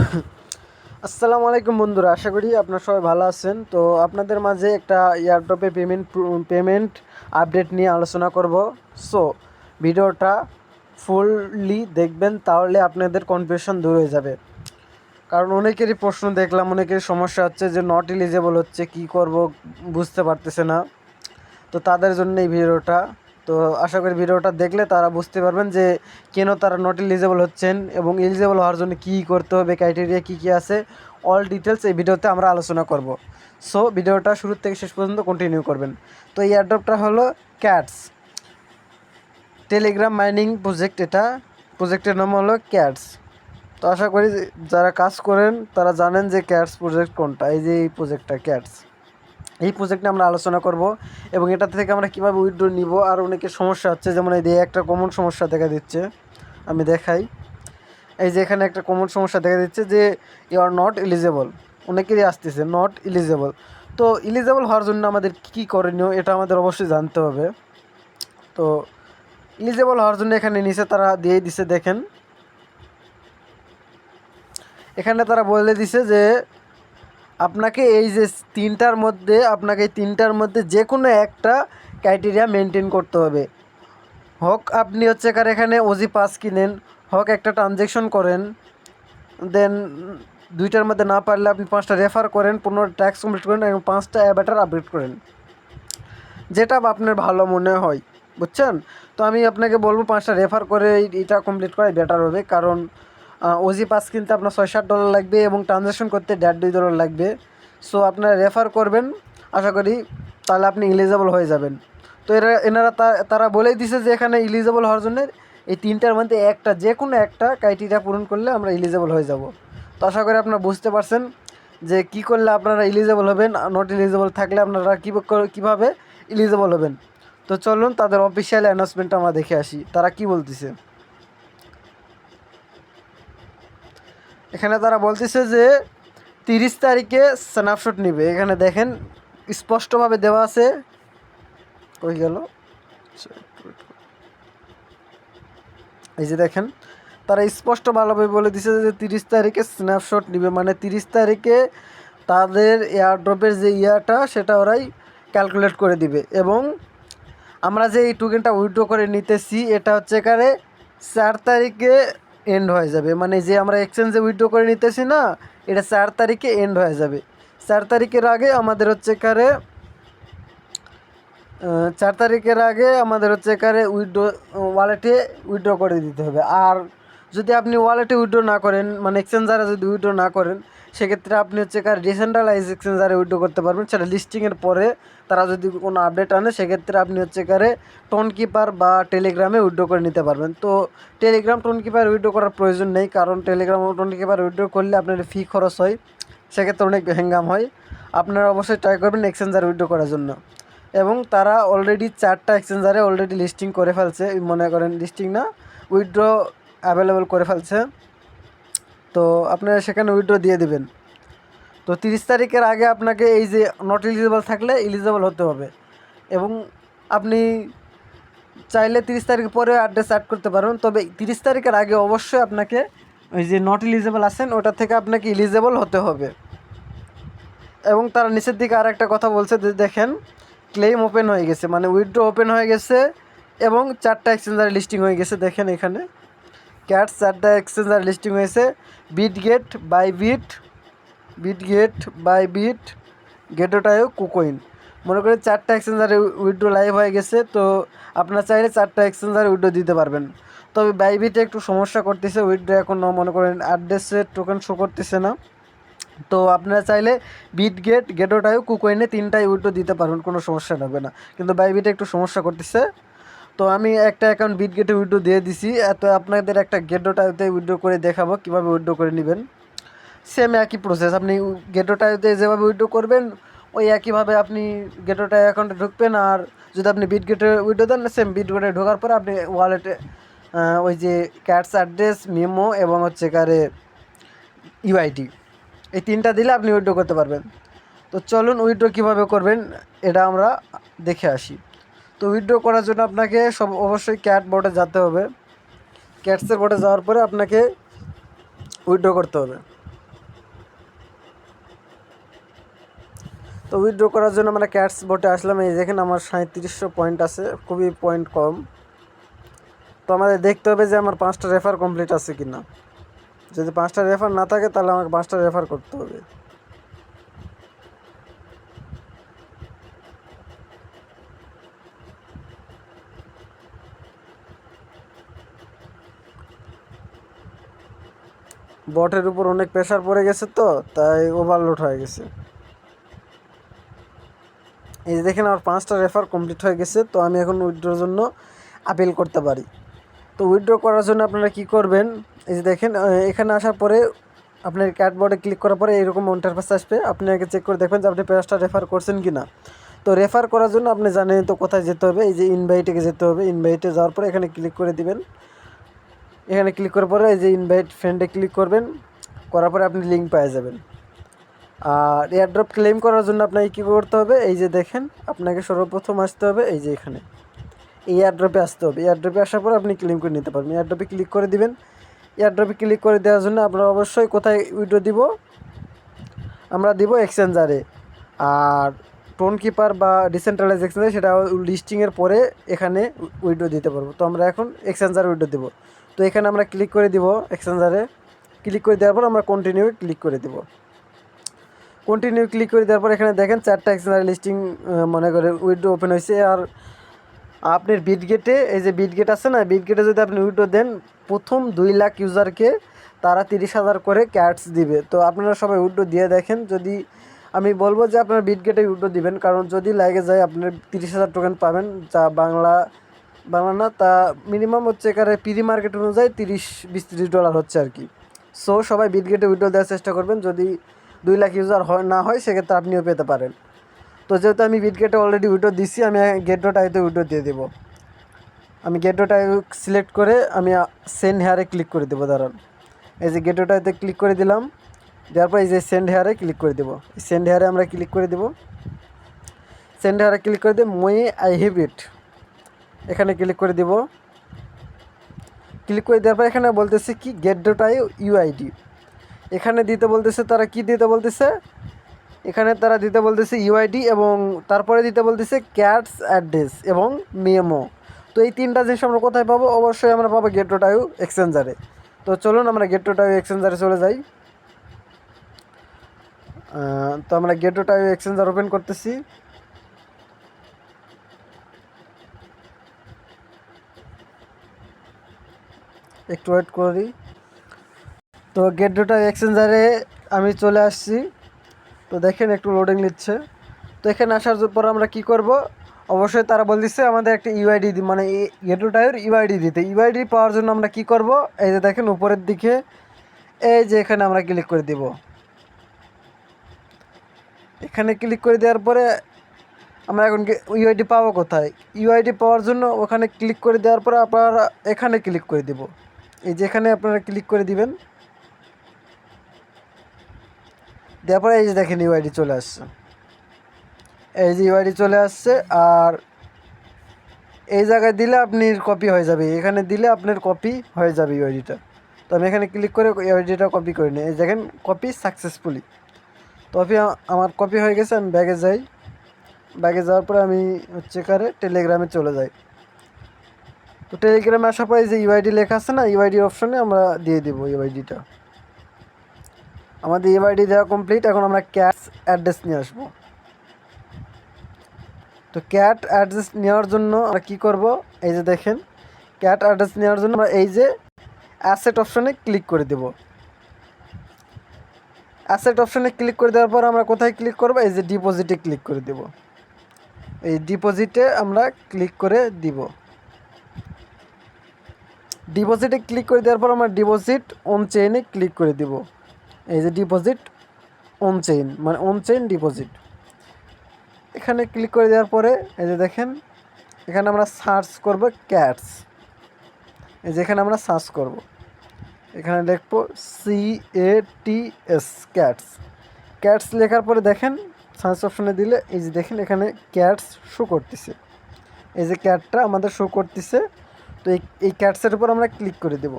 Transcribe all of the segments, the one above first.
আসসালামু আলাইকুম বন্ধুরা, আশা করি আপনারা সবাই ভালো আছেন। তো আপনাদের মাঝে একটা এয়ারড্রপে পেমেন্ট পেমেন্ট আপডেট নিয়ে আলোচনা করব। সো ভিডিওটা ফুললি দেখবেন, তাহলে আপনাদের কনফিউশন দূর হয়ে যাবে। কারণ অনেকেরই প্রশ্ন দেখলাম, অনেকেরই সমস্যা হচ্ছে যে নট এলিজেবল হচ্ছে, কি করব বুঝতে পারতেছে না। তো তাদের জন্য এই ভিডিওটা তো আশা করি ভিডিওটা দেখলে তারা বুঝতে পারবেন যে কেন তারা নট এলিজেবল হচ্ছেন এবং এলিজেবল হওয়ার জন্য কী করতে হবে ক্রাইটেরিয়া কী কী আছে অল ডিটেলস এই ভিডিওতে আমরা আলোচনা করব। সো ভিডিওটা শুরু থেকে শেষ পর্যন্ত কন্টিনিউ করবেন। তো এই অ্যাডপটা হলো ক্যাটস টেলিগ্রাম মাইনিং প্রজেক্ট এটা। প্রজেক্টের নাম হলো ক্যাটস তো আশা করি যারা কাজ করেন তারা জানেন যে ক্যাটস প্রজেক্ট কোনটা, এই যে এই প্রজেক্টটা ক্যাটস এই প্রজেক্টে আমরা আলোচনা করব এবং এটা থেকে আমরা কীভাবে উইথড্র নিব আর অনেকের সমস্যা হচ্ছে, যেমন এই একটা কমন সমস্যা দেখা দিচ্ছে, আমি দেখাই। এই যে এখানে একটা কমন সমস্যা দেখা দিচ্ছে যে ইউ আর নট এলিজেবল অনেকেরই আসতেছে নট এলিজেবল তো এলিজেবল হওয়ার জন্য আমাদের কী কী করণীয়, এটা আমাদের অবশ্যই জানতে হবে। তো এলিজেবল হওয়ার জন্য এখানে নিচে তারা দিয়ে দিছে, দেখেন। এখানে তারা বলে দিছে যে আপনাকে এই যে তিনটার মধ্যে, আপনাকে তিনটার মধ্যে যে কোনো একটা ক্রাইটেরিয়া মেনটেন করতে হবে। হোক, আপনি হচ্ছে কার এখানে ওজি পাস কিনেন, হোক একটা ট্রানজেকশন করেন, দেন দুইটার মধ্যে না পারলে আপনি পাঁচটা রেফার করেন পনেরো ট্যাক্স কমপ্লিট করেন এবং পাঁচটা অ্যাবাটার আপডেট করেন। যেটা আপনার ভালো মনে হয়, বুঝছেন? তো আমি আপনাকে বলব পাঁচটা রেফার করে এটা কমপ্লিট করাই বেটার হবে, কারণ ওজি পাস কিনতে আপনার ছয় সাত ডলার লাগবে এবং ট্রানজ্যাকশন করতে দেড় দুই ডলার লাগবে। সো আপনারা রেফার করবেন, আশা করি তাহলে আপনি ইলিজেবল হয়ে যাবেন। তো এরা, এনারা তারা বলেই দিছে যে এখানে ইলিজেবল হওয়ার জন্য এই তিনটার মধ্যে একটা, যে কোনো একটা ক্রাইটেরিয়া পূরণ করলে আমরা ইলিজেবল হয়ে যাব। তো আশা করি আপনারা বুঝতে পারছেন যে কি করলে আপনারা ইলিজেবল হবেন নট ইলিজেবল থাকলে আপনারা কী কীভাবে ইলিজেবল হবেন। তো চলুন তাদের অফিসিয়াল অ্যানাউন্সমেন্টটা আমরা দেখে আসি। তারা কি বলতেছে? এখানে তারা বলতেছে যে তিরিশ তারিখে স্ন্যাপশট নিবে। এখানে দেখেন স্পষ্টভাবে দেওয়া আছে। কই গেল? এই যে দেখেন, তারা স্পষ্ট ভালোভাবে বলে দিছে যে তিরিশ তারিখে স্ন্যাপশট নিবে। মানে তিরিশ তারিখে তাদের এয়ারড্রপের যে ইয়াটা, সেটা ওরাই ক্যালকুলেট করে দিবে। এবং আমরা যে এই টোকেনটা উইথড্র করে নিতেছি, এটা হচ্ছে এখানে চার তারিখে এন্ড হয়ে যাবে। মানে যে আমরা এক্সচেঞ্জে উইথড্র করে নিতেছি না, এটা চার তারিখে এন্ড হয়ে যাবে। চার তারিখের আগে আমাদের হচ্ছে এখানে চার তারিখের আগে আমাদের হচ্ছে কারে উইড্রো ওয়ালেটে উইথড্র করে দিতে হবে। আর যদি আপনি ওয়ালেটে উইড্রো না করেন মানে এক্সচেঞ্জারে যদি উইড্রো না করেন সেক্ষেত্রে আপনি হচ্ছে কার ডিসেন্ট্রালাইজ এক্সচেঞ্জারে উইথড্র করতে পারবেন। সেটা লিস্টিংয়ের পরে তারা যদি কোনো আপডেট আনে, সেক্ষেত্রে আপনি হচ্ছে কারে টোন কিপার বা টেলিগ্রামে উইথড্র করে নিতে পারবেন। তো টেলিগ্রাম টোন কিপার উইথড্র করার প্রয়োজন নেই, কারণ টেলিগ্রাম টোন কিপার উইথড্র করলে আপনার ফি খরচ হয়, সেক্ষেত্রে অনেক হ্যাঙ্গাম হয়। আপনারা অবশ্যই ট্রাই করবেন এক্সচেঞ্জার উইথড্র করার জন্য। এবং তারা অলরেডি চারটা এক্সচেঞ্জারে অলরেডি লিস্টিং করে ফেলছে, মনে করেন লিস্টিং না উইথড্র অ্যাভেলেবেল করে ফেলছে। তো আপনারা সেখানে উইড্রো দিয়ে দেবেন। তো তিরিশ তারিখের আগে আপনাকে এই যে নট এলিজিবল থাকলে এলিজিবল হতে হবে। এবং আপনি চাইলে তিরিশ তারিখ পরে অ্যাড্রেস অ্যাড করতে পারবেন। তবে তিরিশ তারিখের আগে অবশ্যই আপনাকে ওই যে নট এলিজিবল আছেন, ওটা থেকে আপনাকে এলিজিবল হতে হবে। এবং তারা নিচের দিকে আর একটা কথা বলছে যে দেখেন ক্লেম ওপেন হয়ে গেছে মানে উইথড্র ওপেন হয়ে গেছে এবং চারটা এক্সচেঞ্জার লিস্টিং হয়ে গেছে, দেখেন এখানে। ক্যাটস চারটা এক্সচেঞ্জার লিস্টিং হয়েছে। Bitget Bybit Bitget Bybit গেটোটায়ও কুকোইন মনে করেন চারটা এক্সচেঞ্জারে উইড্রো লাইভ হয়ে গেছে, তো আপনার চাইলে চারটা এক্সচেঞ্জারে উইড্রো দিতে পারবেন। তবে বাইবিটে একটু সমস্যা করতেছে উইড্রো এখন মনে করেন অ্যাড্রেসের টোকেন শো করতেছে না। তো আপনারা চাইলে বিট গেট গেটোটায়ও কুকোইনে তিনটাই উইড্রো দিতে পারবেন, কোনো সমস্যা হবে না। কিন্তু বাইবিটে একটু সমস্যা করতেছে। তো আমি একটা অ্যাকাউন্ট বিট গেটে উইড্রো দিয়ে দিছি। এত আপনাদের একটা গেটোটাতে উইড্রো করে দেখাবো, কীভাবে উইড্রো করে নেবেন। সেম একই প্রসেস আপনি গেটোটাতে যেভাবে উইড্রো করবেন, ওই একইভাবে আপনি গেটোটা অ্যাকাউন্টে ঢুকবেন, আর যদি আপনি বিট গেটে উইড্রো দেন সেম বিট গেটে ঢোকার পরে আপনি ওয়ালেটে ওই যে ক্যাটস অ্যাড্রেস মেমো এবং হচ্ছে কারে ইউআইটি এই তিনটা দিলে আপনি উইড্রো করতে পারবেন। তো চলুন উইড্রো কীভাবে করবেন, এটা আমরা দেখে আসি। তো উইথড্র করার জন্য আপনাকে সব অবশ্যই ক্যাট বোর্ডে যেতে হবে। ক্যাটসের বোর্ডে যাওয়ার পরে আপনাকে উইথড্র করতে হবে। তো উইথড্র করার জন্য আমরা ক্যাটস বোটে আসলাম, এই দেখেন আমার সাঁত্রিশশো পয়েন্ট আছে, খুবই পয়েন্ট কম। তো আমাদের দেখতে হবে যে আমার পাঁচটা রেফার কমপ্লিট আছে কি না যদি পাঁচটা রেফার না থাকে, তাহলে আমাকে পাঁচটা রেফার করতে হবে। বটের উপর অনেক প্রেশার পড়ে গেছে তো, তাই ওভারলোড হয়ে গেছে। এই যে দেখেন আমার পাঁচটা রেফার কমপ্লিট হয়ে গেছে, তো আমি এখন উইথড্রোর জন্য আপিল করতে পারি। তো উইথড্র করার জন্য আপনারা কি করবেন? এই যে দেখেন এখানে আসার পরে আপনার ক্যাটবোর্ডে ক্লিক করার পরে এরকম ইন্টারফেস আসবে। আপনি আগে চেক করে দেখবেন যে আপনি পেজটা রেফার করছেন কি না তো রেফার করার জন্য আপনি জানেন তো কোথায় যেতে হবে, এই যে ইনভাইটে যেতে হবে। ইনভাইটে যাওয়ার পরে এখানে ক্লিক করে দিবেন। এখানে ক্লিক করার পরে এই যে ইনভাইট ফ্রেন্ডে ক্লিক করবেন, করার পরে আপনি লিঙ্ক পেয়ে যাবেন। আর এয়ারড্রপ ক্লেম করার জন্য আপনাকে কী করতে হবে? এই যে দেখেন, আপনাকে সর্বপ্রথম আসতে হবে এই যে এখানে। এই এয়ারড্রপে আসতে হবে। এয়ারড্রপে আসার পর আপনি ক্লেম করে নিতে পারবেন। এয়ারড্রপে ক্লিক করে দিবেন। এয়ারড্রপে ক্লিক করে দেওয়ার জন্য আপনারা অবশ্যই কোথায় উইড্রো দিব? আমরা দিব এক্সচেঞ্জারে আর টোন কিপার বা ডিসেন্ট্রালাইজ এক্সচেঞ্জার সেটা লিস্টিংয়ের পরে এখানে উইডো দিতে পারব। তো আমরা এখন এক্সচেঞ্জার উইডো দিব। তো এখানে আমরা ক্লিক করে দিব এক্সচেঞ্জারে ক্লিক করে দেওয়ার পর আমরা কন্টিনিউ ক্লিক করে দিব। কন্টিনিউ ক্লিক করে দেওয়ার পর এখানে দেখেন চারটা এক্সচেঞ্জার লিস্টিং মনে করে উইডো ওপেন হয়েছে। আর আপনার বিটগেটে এই যে বিটগেট আছে না বিটগেটে যদি আপনি উইড্রো দেন, প্রথম দুই লাখ ইউজারকে তারা তিরিশ হাজার করে ক্যাটস দিবে। তো আপনারা সবাই উইড্রো দিয়ে দেখেন, যদি আমি বলব যে আপনার বিটগেটে উইড্রো দিবেন, কারণ যদি লাগে যায় আপনার তিরিশ হাজার টোকেন পাবেন, যা বাংলা বাংলা না, তা মিনিমাম হচ্ছে এখানে পিরি মার্কেট অনুযায়ী তিরিশ বিশ তিরিশ ডলার হচ্ছে আর কি। সো সবাই বিটগেটে উইড্রো দেওয়ার চেষ্টা করবেন, যদি দুই লাখ ইউজার হয়, না হয়, সেক্ষেত্রে আপনিও পেতে পারেন। তো যেহেতু আমি বিটগেটে অলরেডি উইড্রো দিচ্ছি আমি গেট ডট আইতে উইড্রো দিয়ে দেবো। আমি গেট ডট আই সিলেক্ট করে, আমি সেন্ড হেয়ারে ক্লিক করে দেবো, দাঁড়ান। এই যে গেট ডট আইতে ক্লিক করে দিলাম। দেওয়ার পর এই যে সেন্ড হেয়ারে ক্লিক করে দেবো। সেন্ড হেয়ারে আমরা ক্লিক করে দেবো। সেন্ড হেয়ারে ক্লিক করে দিয়ে মই আই হ্যাভ ইট এখানে ক্লিক করে দিব। ক্লিক করে দেওয়ার পর এখানে বলতেছে কি গেট ডট আই ইউআইডি এখানে দিতে বলতেছে, তারা কি দিতে বলতেছে? এখানে তারা দিতে বলতেছে ইউআইডি এবং তারপরে দিতে বলতেছে ক্যাটস অ্যাড্রেস এবং মেমো তো এই তিনটা জিনিস আমরা কোথায় পাবো? অবশ্যই আমরা পাবো গেট আইউ এক্সচেঞ্জারে তো চলুন আমরা গেট আইউ এক্সচেঞ্জারে চলে যাই। তো আমরা Gate dot IO exchanger open করতেছি। একটু ওয়েট করি। তো গেট ডোটা এক্সচেঞ্জারে আমি চলে আসছি। তো দেখেন একটু লোডিং নিচ্ছে। তো এখানে আসার পর আমরা কি করব? অবশ্যই তারা বলতেছে আমাদের একটা ইউআইডি মানে গেট ডোটায়ের ইউআইডি দিতে। ইউআইডি পাওয়ার জন্য আমরা কি করব? এই যে দেখেন উপরের দিকে। এই যে এখানে আমরা ক্লিক করে দিব। এখানে ক্লিক করে দেওয়ার পরে আমরা এখন ইউআইডি পাবো কোথায়? ইউআইডি পাওয়ার জন্য ওখানে ক্লিক করে দেওয়ার পরে আপনারা এখানে ক্লিক করে দিব। এই যে এখানে আপনারা ক্লিক করে দিবেন। দেওয়ার পরে এই যে দেখেন ইউআইডি চলে আসছে। এই যে ইউআইডি চলে আসছে আর এই জায়গায় দিলে আপনি কপি হয়ে যাবে। এখানে দিলে আপনার কপি হয়ে যাবে ইউআইডিটা তো আমি এখানে ক্লিক করে ইউআইডিটা কপি করে নিই। এই দেখেন কপি সাকসেসফুলি কপি আমার কপি হয়ে গেছে, আমি ব্যাগে যাই। ব্যাগে যাওয়ার পরে আমি হচ্ছে কারে টেলিগ্রামে চলে যাই। তো টেলিগ্রামে আসার পরে যে ইউআইডি লেখা আছে না ইউআইডি অপশনে আমরা দিয়ে দেবো ইউআইডিটা আমাদের ইউআইডি দেওয়া কমপ্লিট এখন আমরা ক্যাশ অ্যাড্রেস নিয়ে আসব। তো ক্যাট অ্যাড্রেস নেওয়ার জন্য আমরা কী করব? এই যে দেখেন ক্যাট অ্যাড্রেস নেওয়ার জন্য আমরা এই যে অ্যাসেট অপশনে ক্লিক করে দেব। অ্যাসেট অপশনে ক্লিক করে দেওয়ার পর আমরা কোথায় ক্লিক করব? এই যে ডিপোজিটে ক্লিক করে দেব। এই ডিপোজিটে আমরা ক্লিক করে দিব। ডিপোজিটে ক্লিক করে দেওয়ার পর আমরা ডিপোজিট অন চেইনে ক্লিক করে দিব। এই যে ডিপোজিট অন চেইন মানে অন চেইন ডিপোজিট এখানে ক্লিক করে দেওয়ার পরে, এই যে দেখেন, এখানে আমরা সার্চ করব ক্যাটস এই যে এখানে আমরা সার্চ করব। এখানে লিখব C A T S cats cats লেখার পরে দেখেন সার্চ অপশনে দিলে এই যে দেখেন এখানে ক্যাটস শো করতেছে। এই যে ক্যাটটা আমাদের শো করতেছে, তো এই এই ক্যাটসের উপর আমরা ক্লিক করে দেব।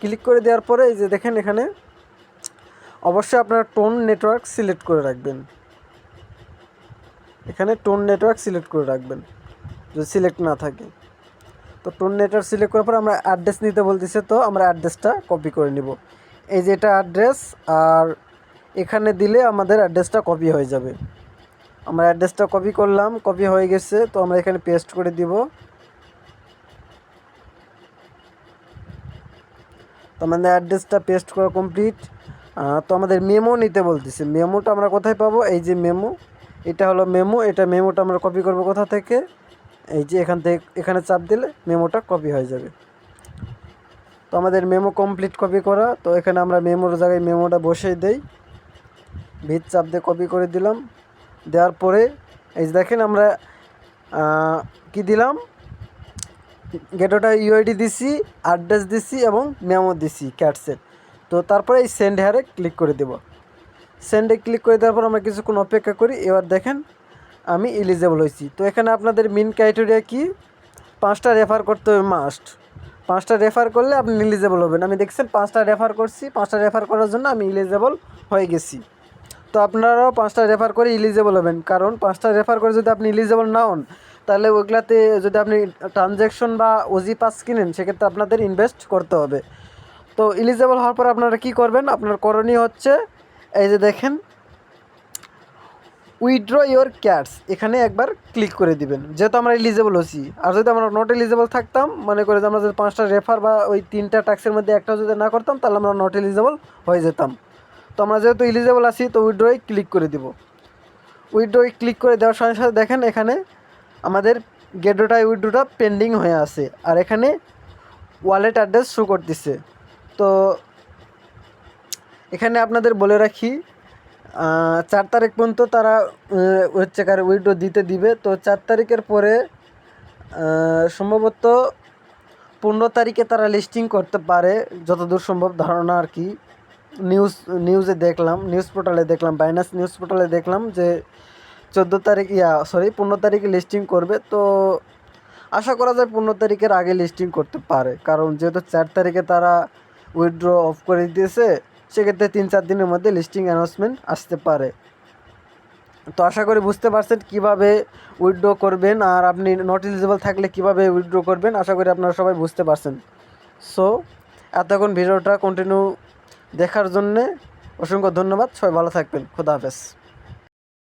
ক্লিক করে দেওয়ার পরে এই যে দেখেন এখানে অবশ্যই আপনারা টোন নেটওয়ার্ক সিলেক্ট করে রাখবেন। এখানে টোন নেটওয়ার্ক সিলেক্ট করে রাখবেন, যদি সিলেক্ট না থাকে। তো টোন নেটওয়ার্ক সিলেক্ট করার পর আমরা অ্যাড্রেস নিতে বলতেছে, তো আমরা অ্যাড্রেসটা কপি করে নিব। এই যে এটা অ্যাড্রেস আর এখানে দিলে আমাদের অ্যাড্রেসটা কপি হয়ে যাবে। আমরা অ্যাড্রেসটা কপি করলাম কপি হয়ে গেছে, তো আমরা এখানে পেস্ট করে দিব। তো আমাদের অ্যাড্রেসটা পেস্ট করা কমপ্লিট তো আমাদের মেমো নিতে বলতেছে। মেমোটা আমরা কোথায় পাবো? এই যে মেমো এটা হলো মেমো এটা মেমোটা আমরা কপি করব কোথা থেকে? এই যে এখান থেকে, এখানে চাপ দিলে মেমোটা কপি হয়ে যাবে। তো আমাদের মেমো কমপ্লিট কপি করা। তো এখানে আমরা মেমোর জায়গায় মেমোটা বসিয়ে দেই। ভিত চাপ দিয়ে কপি করে দিলাম। দেওয়ার পরে, এই দেখেন আমরা কি দিলাম? গেটোটা ইউআইডি দিছি অ্যাড্রেস দিছি এবং মেমো দিছি ক্যাটসেট তো তারপরে এই সেন্ড হেয়ারে ক্লিক করে দেব। সেন্ডে ক্লিক করে দেওয়ার পর আমরা কিছুক্ষণ অপেক্ষা করি। এবার দেখেন আমি এলিজেবল হয়েছি। তো এখানে আপনাদের মেন ক্রাইটেরিয়া কি? পাঁচটা রেফার করতে হবে মাস্ট পাঁচটা রেফার করলে আপনি এলিজেবল হবেন। আমি দেখছেন পাঁচটা রেফার করছি, পাঁচটা রেফার করার জন্য আমি এলিজেবল হয়ে গেছি। তো আপনারাও পাঁচটা রেফার করে ইলিজেবল হবেন। কারণ পাঁচটা রেফার করে যদি আপনি ইলিজেবল না হন, তাহলে ওইগুলাতে যদি আপনি ট্রানজ্যাকশন বা ওজি পাস কিনেন, সেক্ষেত্রে আপনাদের ইনভেস্ট করতে হবে। তো ইলিজেবল হওয়ার পর আপনারা কী করবেন? আপনার করণীয় হচ্ছে, এই যে দেখেন উইথড্র ইওর ক্যাটস এখানে একবার ক্লিক করে দিবেন। যেহেতু আমরা এলিজেবল হচ্ছি। আর যদি আমরা নট এলিজেবল থাকতাম, মনে করে যে আমরা যদি পাঁচটা রেফার বা ওই তিনটা ট্যাক্সের মধ্যে একটা যদি না করতাম, তাহলে আমরা নট এলিজেবল হয়ে যেতাম। তো আমরা যেহেতু এলিজেবল আছি, তো উইথড্রয়ে ক্লিক করে দিব। উইথড্রয়ে ক্লিক করে দেওয়ার সাথে সাথে দেখেন, এখানে আমাদের গেডোটা উইথড্রোটা পেন্ডিং হয়ে আছে। আর এখানে ওয়ালেট অ্যাড্রেস শো করতেছে। তো এখানে আপনাদের বলে রাখি চার তারিখ পর্যন্ত তারা হচ্ছে কার উইড্রো দিতে দিবে। তো চার তারিখের পরে সম্ভবত পনেরো তারিখে তারা লিস্টিং করতে পারে, যতদূর সম্ভব ধারণা আর কি। নিউজ নিউজে দেখলাম নিউজ পোর্টালে দেখলাম বাইনাস নিউজ পোর্টালে দেখলাম যে চোদ্দ তারিখ, ইয়া সরি পনেরো তারিখে লিস্টিং করবে। তো আশা করা যায় পনেরো তারিখের আগে লিস্টিং করতে পারে। কারণ যেহেতু চার তারিখে তারা উইথড্র অফ করে দিয়েছে সেক্ষেত্রে তিন চার দিনের মধ্যে লিস্টিং অ্যানাউন্সমেন্ট আসতে পারে। তো আশা করি বুঝতে পারছেন কীভাবে উইথড্র করবেন আর আপনি নট এলিজিবল থাকলে কীভাবে উইথড্র করবেন, আশা করি আপনারা সবাই বুঝতে পারছেন। সো এতক্ষণ ভিডিওটা কন্টিনিউ দেখার জন্যে অসংখ্য ধন্যবাদ, সবাই ভালো থাকবেন, খুদা হাফেজ।